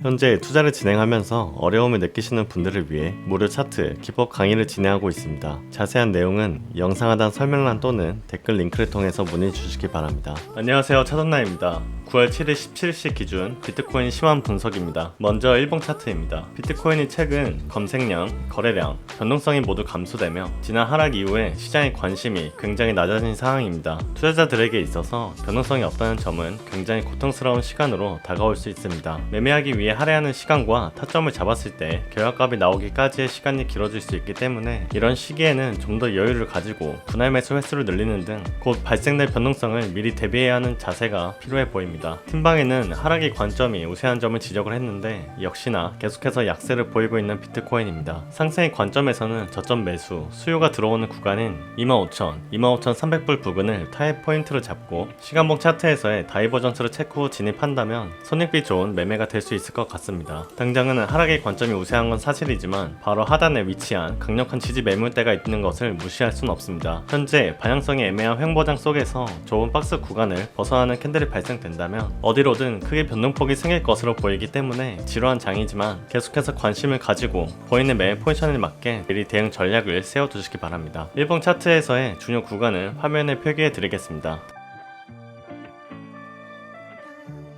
현재 투자를 진행하면서 어려움을 느끼시는 분들을 위해 무료 차트, 기법 강의를 진행하고 있습니다. 자세한 내용은 영상 하단 설명란 또는 댓글 링크를 통해서 문의 주시기 바랍니다. 안녕하세요. 차돈나입니다. 9월 7일 17시 기준 비트코인 시황 분석입니다. 먼저 일봉 차트입니다. 비트코인이 최근 검색량, 거래량, 변동성이 모두 감소되며 지난 하락 이후에 시장의 관심이 굉장히 낮아진 상황입니다. 투자자들에게 있어서 변동성이 없다는 점은 굉장히 고통스러운 시간으로 다가올 수 있습니다. 매매하기 위해 할애하는 시간과 타점을 잡았을 때 결과값이 나오기까지의 시간이 길어질 수 있기 때문에 이런 시기에는 좀 더 여유를 가지고 분할 매수 횟수를 늘리는 등 곧 발생될 변동성을 미리 대비해야 하는 자세가 필요해 보입니다. 팀방에는 하락의 관점이 우세한 점을 지적을 했는데 역시나 계속해서 약세를 보이고 있는 비트코인입니다. 상승의 관점에서는 저점 매수, 수요가 들어오는 구간인 25,000, 25,300불 부근을 타입 포인트로 잡고 시간봉 차트에서의 다이버전스를 체크 후 진입한다면 손익비 좋은 매매가 될 수 있을 것 같습니다. 당장은 하락의 관점이 우세한 건 사실이지만 바로 하단에 위치한 강력한 지지 매물대가 있는 것을 무시할 순 없습니다. 현재 방향성이 애매한 횡보장 속에서 좁은 박스 구간을 벗어나는 캔들이 발생된다 면 어디로든 크게 변동폭이 생길 것으로 보이기 때문에 지루한 장이지만 계속해서 관심을 가지고 보이는 매매 포지션에 맞게 미리 대응 전략을 세워두시기 바랍니다. 일봉 차트에서의 중요 구간을 화면에 표기해 드리겠습니다.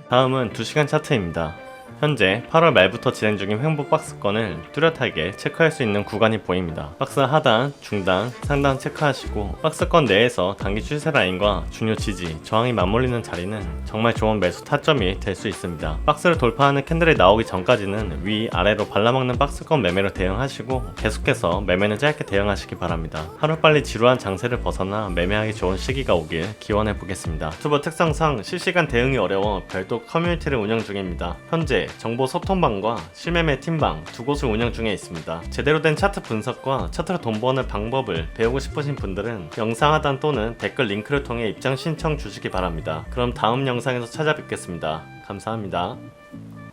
다음은 2시간 차트입니다. 현재 8월 말부터 진행 중인 횡보 박스권을 뚜렷하게 체크할 수 있는 구간이 보입니다. 박스 하단, 중단, 상단 체크하시고 박스권 내에서 단기 추세 라인과 중요 지지, 저항이 맞물리는 자리는 정말 좋은 매수 타점이 될 수 있습니다. 박스를 돌파하는 캔들이 나오기 전까지는 위, 아래로 발라먹는 박스권 매매로 대응하시고 계속해서 매매는 짧게 대응하시기 바랍니다. 하루빨리 지루한 장세를 벗어나 매매하기 좋은 시기가 오길 기원해 보겠습니다. 유튜버 특성상 실시간 대응이 어려워 별도 커뮤니티를 운영 중입니다. 현재 정보 소통방과 실매매 팀방 두 곳을 운영 중에 있습니다. 제대로 된 차트 분석과 차트로 돈 버는 방법을 배우고 싶으신 분들은 영상 하단 또는 댓글 링크를 통해 입장 신청 주시기 바랍니다. 그럼 다음 영상에서 찾아뵙겠습니다. 감사합니다.